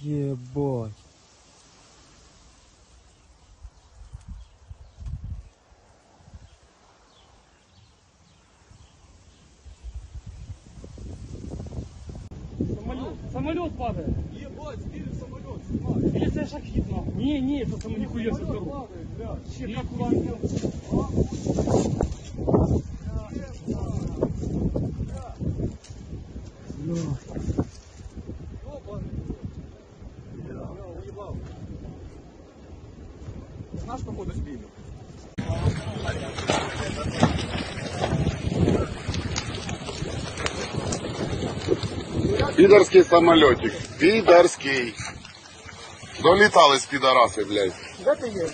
Єбать. Самолет. Самолет падает. Ебать, сбили самолет, снимай. Или це шахід, нахуй. Не, не, це самолет ніхуя себе здорово. Падает, блядь. Ще як вам? Ёбаный. нашого ходу спільно. Підарський самолітик. Підарський. Долітались підараси, блядь. Де ти є?